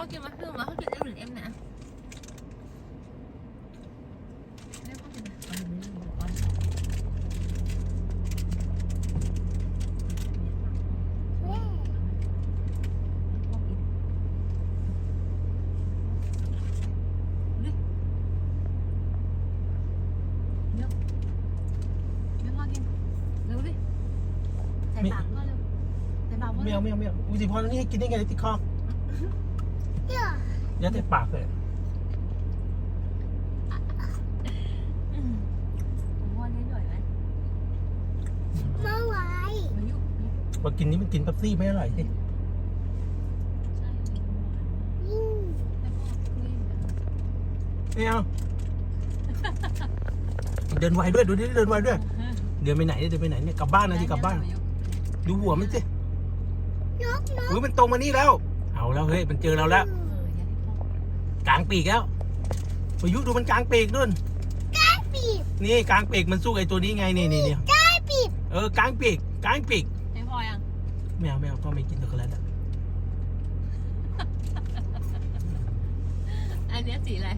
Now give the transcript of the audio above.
พ่อกินมาคือมาเขากินเอ็มหรือเอ็มนะให้พ่อกินนะเอาหนึ่งหนึ่งหนึ่งก้อ่อกินดิเร็วเร็วพ่อกินเร็วดิใส่ปากพ่อเร็วใส่ปากพ่อไม่เร็วเอาไม่เอาไม่เอาอุ้ยสิพอนี่ให้กินได้ไงติดคอ ยัดใส่ปากเลยอืมผมว่านิดหน่อยไหมเมื่อวานมายุพอกินนี้มันกินเป๊ปซี่ไม่อร่อยสิใช่ยิ่งให้พ่อคุยไม่เอาเดินไวด้วยดูดิเดินไวด้วย เดินไปไหนเนี่ยเดินไปไหนเนี่ยกลับบ้านนะที่กลับบ้าน ดูหัวมันสินกนกอุ้ยมันตรงมานี่แล้ว เอาแล้วเฮ้ยมันเจอเราแล้ว ลางปีกแล้วพายุดูมันกลางปีกนู่นปีบนี่กลางปีกมันสู้ไอ้ตัวนี้ไงนี่นี่นี่ได้ปีบเออกลางปีกกลางปีกให้พ่อยังไม่เอาไม่เอาพ่อไม่กินช็อกโกแลตอะอันเนี้ยสีอะไร